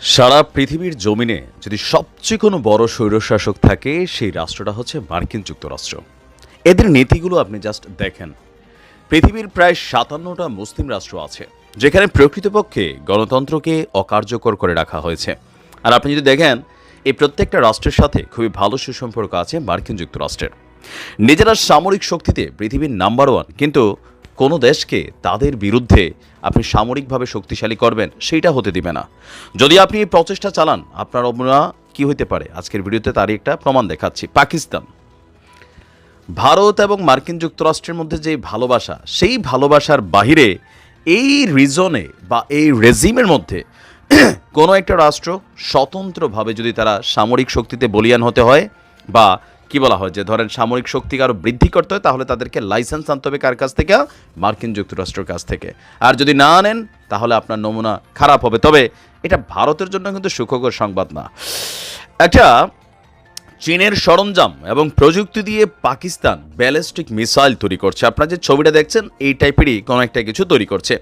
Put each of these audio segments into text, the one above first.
সারা পৃথিবীর জমিনে যদি সবচেয়ে কোনো বড় স্বৈরশাসক থাকে, সেই রাষ্ট্রটা হচ্ছে মার্কিন যুক্তরাষ্ট্র। এদের নীতিগুলো আপনি জাস্ট দেখেন। পৃথিবীর প্রায় সাতান্নটা মুসলিম রাষ্ট্র আছে, যেখানে প্রকৃতপক্ষে গণতন্ত্রকে অকার্যকর করে রাখা হয়েছে। আর আপনি যদি দেখেন, এই প্রত্যেকটা রাষ্ট্রের সাথে খুবই ভালো সুসম্পর্ক আছে মার্কিন যুক্তরাষ্ট্রের। নিজেরা সামরিক শক্তিতে পৃথিবীর নাম্বার ওয়ান কিন্তু কোনো দেশকে তাদের বিরুদ্ধে আপনি সামরিকভাবে শক্তিশালী করবেন সেইটা হতে দিবে না। যদি আপনি এই প্রচেষ্টা চালান, আপনার অবনা কি হতে পারে? আজকের ভিডিওতে তারই একটা প্রমাণ দেখাচ্ছি। পাকিস্তান। ভারত এবং মার্কিন যুক্তরাষ্ট্রের মধ্যে যে ভালোবাসা, সেই ভালোবাসার বাহিরে এই রিজনে বা এই রেজিমের মধ্যে কোনো একটা রাষ্ট্র স্বতন্ত্রভাবে যদি তারা সামরিক শক্তিতে বলিয়ান হতে হয় বা কি বলা হয়? যে ধরেন সামরিক শক্তিকে আরও বৃদ্ধি করতে হয়, তাহলে তাদেরকে লাইসেন্স আনতে হবে কার কাছ থেকে? মার্কিন যুক্তরাষ্ট্রের কাছ থেকে। আর যদি না আনেন তাহলে আপনার নমুনা খারাপ হবে। তবে এটা ভারতের জন্য কিন্তু সুখকর সংবাদ না। একটা চীনের সরঞ্জাম এবং প্রযুক্তি দিয়ে পাকিস্তান ব্যালিস্টিক মিসাইল তৈরি করছে। আপনারা যে ছবিটা দেখছেন, এই টাইপেরই কোনো একটা কিছু তৈরি করছে।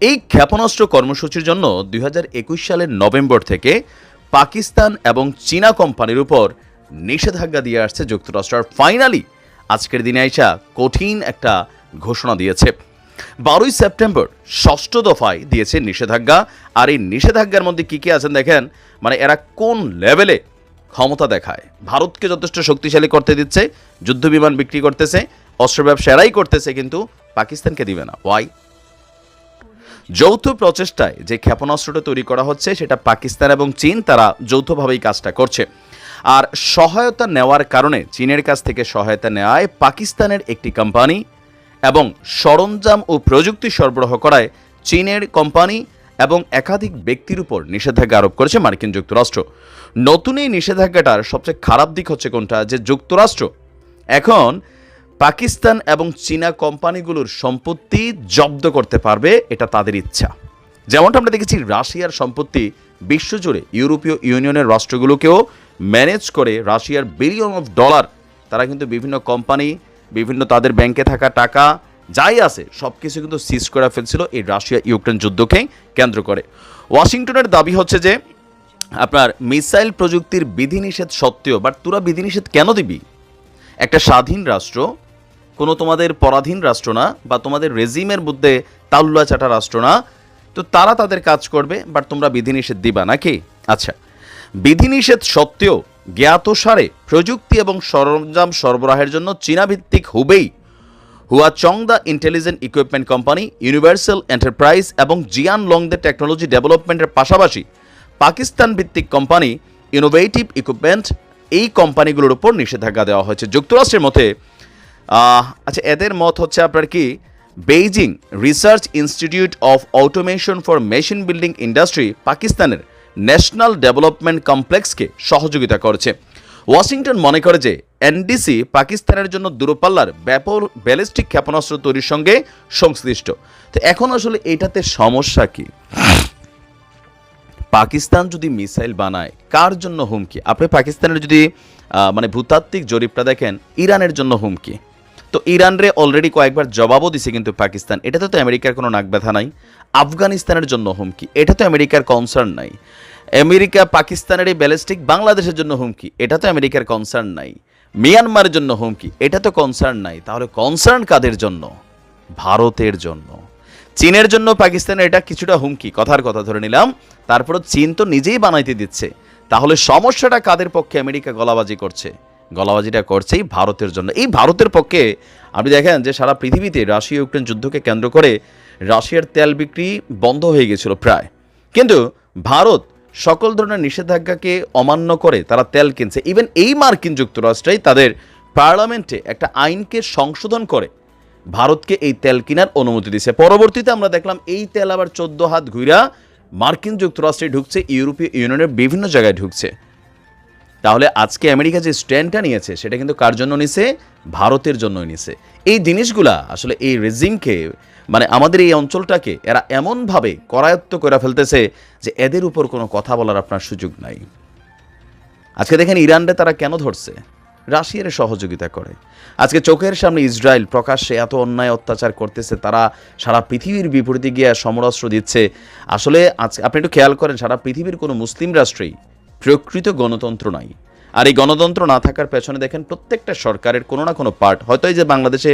এই ক্ষেপণাস্ত্র কর্মসূচির জন্য দুই হাজার একুশ সালের নভেম্বর থেকে পাকিস্তান এবং চীনা কোম্পানির উপর নিষেধাজ্ঞা দিয়ে আসছে যুক্তরাষ্ট্র। আর ফাইনালি আজকের দিনে আইসা কঠিন একটা ঘোষণা দিয়েছে। বারোই সেপ্টেম্বর ষষ্ঠ দফায় দিয়েছে নিষেধাজ্ঞা। আর এই নিষেধাজ্ঞার মধ্যে কী কী আছেন দেখেন? মানে এরা কোন লেভেলে ক্ষমতা দেখায়? ভারতকে যথেষ্ট শক্তিশালী করতে দিচ্ছে, যুদ্ধ বিমান বিক্রি করতেছে, অস্ত্র ব্যবসা এরাই করতেছে, কিন্তু পাকিস্তানকে দিবে না। ওয়াই যৌথ প্রচেষ্টায় যে ক্ষেপণাস্ত্রটা তৈরি করা হচ্ছে, সেটা পাকিস্তান এবং চীন তারা যৌথভাবেই কাজটা করছে। আর সহায়তা নেওয়ার কারণে চীনের কাছ থেকে সহায়তা নেওয়ায় পাকিস্তানের একটি কোম্পানি এবং সরঞ্জাম ও প্রযুক্তি সরবরাহ করায় চীনের কোম্পানি এবং একাধিক ব্যক্তির উপর নিষেধাজ্ঞা আরোপ করেছে মার্কিন যুক্তরাষ্ট্র। নতুন এই নিষেধাজ্ঞাটার সবচেয়ে খারাপ দিক হচ্ছে কোনটা? যে যুক্তরাষ্ট্র এখন পাকিস্তান এবং চীনা কোম্পানিগুলোর সম্পত্তি জব্দ করতে পারবে, এটা তাদের ইচ্ছা। যেমনটা আমরা দেখেছি, রাশিয়ার সম্পত্তি বিশ্বজুড়ে ইউরোপীয় ইউনিয়নের রাষ্ট্রগুলোকেও ম্যানেজ করে রাশিয়ার বিলিয়ন অফ ডলার তারা কিন্তু বিভিন্ন কোম্পানি বিভিন্ন তাদের ব্যাংকে থাকা টাকা, যাই আছে সব কিছু কিন্তু সিজ করে ফেলছিল এই রাশিয়া ইউক্রেন যুদ্ধকে কেন্দ্র করে। ওয়াশিংটনের দাবি হচ্ছে যে, আপনার মিসাইল প্রযুক্তির বিধিনিষেধ সত্ত্বেও বাট তোরা বিধিনিষেধ কেন দিবি? একটা স্বাধীন রাষ্ট্র, কোনো তোমাদের পরাধীন রাষ্ট্র না, বা তোমাদের রেজিমের মধ্যে তাল্লুয়া চাটা রাষ্ট্র না, তো তারা তাদের কাজ করবে বাট তোমরা বিধিনিষেধ দিবা নাকি? আচ্ছা বিধিনিষেধ সত্ত্বেও জ্ঞাতসারে প্রযুক্তি এবং সরঞ্জাম সরবরাহের জন্য চীনা ভিত্তিক Hubei Hua Chong the intelligent equipment company, universal enterprise এবং জিয়ান লং দ্য টেকনোলজি ডেভেলপমেন্টের পাশাপাশি পাকিস্তান ভিত্তিক কোম্পানি ইনোভেটিভ ইকুইপমেন্ট এই কোম্পানিগুলোর উপর নিষেধাজ্ঞা দেওয়া হয়েছে। যুক্তরাষ্ট্রের মতে আচ্ছা এদের মত হচ্ছে আপনার কি? Beijing research institute of automation for machine building industry পাকিস্তানের ন্যাশনাল ডেভেলপমেন্ট কমপ্লেক্সকে সহযোগিতা করছে। ওয়াশিংটন মনে করে যে এনডিসি পাকিস্তানের জন্য দূরপাল্লার ব্যাপক ব্যালিস্টিক ক্ষেপণাস্ত্র তৈরির সঙ্গে সংশ্লিষ্ট। তো এখন আসলে এটাতে সমস্যা কি? পাকিস্তান যদি মিসাইল বানায়, কার জন্য হুমকি? আপনি পাকিস্তানের যদি মানে ভূতাত্ত্বিক জরিপটা দেখেন, ইরানের জন্য হুমকি। তো ইরানরে অলরেডি কয়েকবার জবাবও দিছে কিন্তু পাকিস্তান। এটাতে তো আমেরিকার কোনো নাক ব্যথা নাই। আফগানিস্তানের জন্য হুমকি। এটা তো আমেরিকার কনসার্ন নাই। আমেরিকা পাকিস্তানের এই ব্যালিস্টিক বাংলাদেশের জন্য হুমকি, এটা তো আমেরিকার কনসার্ন নাই। মিয়ানমারের জন্য হুমকি, এটা তো কনসার্ন নাই। তাহলে কনসার্ন কাদের জন্য? ভারতের জন্য। চীনের জন্য পাকিস্তানের এটা কিছুটা হুমকি, কথার কথা ধরে নিলাম। তারপরও চীন তো নিজেই বানাইতে দিচ্ছে। তাহলে সমস্যাটা কাদের পক্ষে আমেরিকা গলাবাজি করছে? গলাবাজিটা করছেই ভারতের জন্য। এই ভারতের পক্ষে, আপনি দেখেন যে সারা পৃথিবীতে রাশিয়া ইউক্রেন যুদ্ধকে কেন্দ্র করে রাশিয়ার তেল বিক্রি বন্ধ হয়ে গেছিল প্রায়। কিন্তু ভারত সকল ধরনের নিষেধাজ্ঞাকে অমান্য করে তারা তেল কিনছে। ইভেন এই মার্কিন যুক্তরাষ্ট্রেই তাদের পার্লামেন্টে একটা আইনকে সংশোধন করে ভারতকে এই তেল কেনার অনুমতি দিছে পরবর্তীতে আমরা দেখলাম এই তেল আবার চোদ্দ হাত ঘুরা মার্কিন যুক্তরাষ্ট্রে ঢুকছে, ইউরোপীয় ইউনিয়নের বিভিন্ন জায়গায় ঢুকছে। তাহলে আজকে আমেরিকা যে স্ট্যান্ডটা নিয়েছে, সেটা কিন্তু কার জন্য নিছে? ভারতের জন্যই নিছে। এই জিনিসগুলা আসলে এই রেজিমকে মানে আমাদের এই অঞ্চলটাকে, এরা এমনভাবে করায়ত্ত করে ফেলতেছে যে এদের উপর কোনো কথা বলার আপনার সুযোগ নাই। আজকে দেখেন ইরানরে তারা কেন ধরছে? রাশিয়ার সহযোগিতা করে। আজকে চোখের সামনে ইসরায়েল প্রকাশ্যে এত অন্যায় অত্যাচার করতেছে, তারা সারা পৃথিবীর বিপরীতে গিয়ে সমরাস্ত্র দিচ্ছে। আসলে আজ, আপনি একটু খেয়াল করেন, সারা পৃথিবীর কোনো মুসলিম রাষ্ট্রেই প্রকৃত গণতন্ত্র নাই। আর এই গণতন্ত্র না থাকার পেছনে দেখেন প্রত্যেকটা সরকারের কোনো না কোনো পার্ট হয়তো এই যে বাংলাদেশে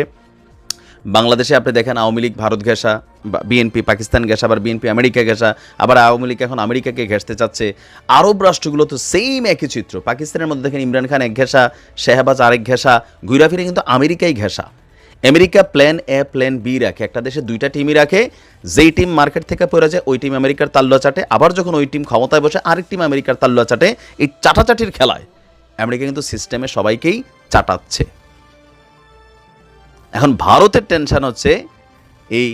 বাংলাদেশে আপনি দেখেন আওয়ামী লীগ ভারত ঘেঁষা বিএনপি পাকিস্তান ঘেঁষা, আবার বিএনপি আমেরিকা ঘেঁষা, আবার আওয়ামী লীগ এখন আমেরিকাকে ঘেঁষতে চাচ্ছে। আরব রাষ্ট্রগুলো তো সেম একই চিত্র। পাকিস্তানের মধ্যে দেখেন ইমরান খান এক ঘেঁষা, শেহবাজ আরেক ঘেঁষা, ঘুরা ফিরে কিন্তু আমেরিকাই ঘেঁষা। America plan A, plan B রাখে। একটা দেশে দুইটা টিমই রাখে। যেই টিম মার্কেট থেকে পড়ে যায়, ওই টিম আমেরিকার তাল্লুয়া চাটে। আবার যখন ওই টিম ক্ষমতায় বসে, আরেক টিম আমেরিকার তাল্লুয়া চাটে। এই চাটাচাটির খেলায় আমেরিকা কিন্তু সিস্টেমে সবাইকেই চাটাচ্ছে। এখন ভারতের টেনশন হচ্ছে এই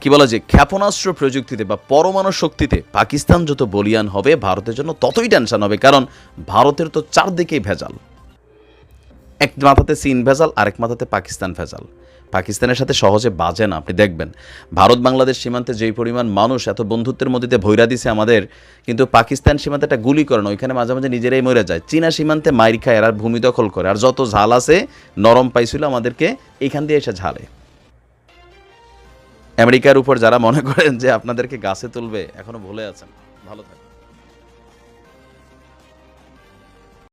কি বলা যে, ক্ষেপণাস্ত্র প্রযুক্তিতে বা পরমাণু শক্তিতে পাকিস্তান যত বলিয়ান হবে, ভারতের জন্য ততই টেনশন হবে। কারণ ভারতের তো চারদিকেই ভেজাল। এক মাথাতে চীন ভেজাল, আরেক মাথাতে পাকিস্তান ভেজাল। পাকিস্তানের সাথে সহজে বাজে না, আপনি দেখবেন। ভারত, বাংলাদেশ সীমান্তে যেই পরিমাণ মানুষ এত বন্ধুত্বের মধ্যে ভৈরা দিছে আমাদের, কিন্তু পাকিস্তান সীমান্তে একটা গুলি করে না, ওইখানে মাঝে মাঝে নিজেরাই মরে যায়। চীনা সীমান্তে মাইর খায় আর ভূমি দখল করে, আর যত ঝাল আছে, নরম পাইছিল আমাদেরকে, এইখান দিয়ে এসে ঝালে। আমেরিকার উপর যারা মনে করেন যে আপনাদেরকে গাছে তুলবে, এখনও ভুলে আছেন। ভালো থাকবেন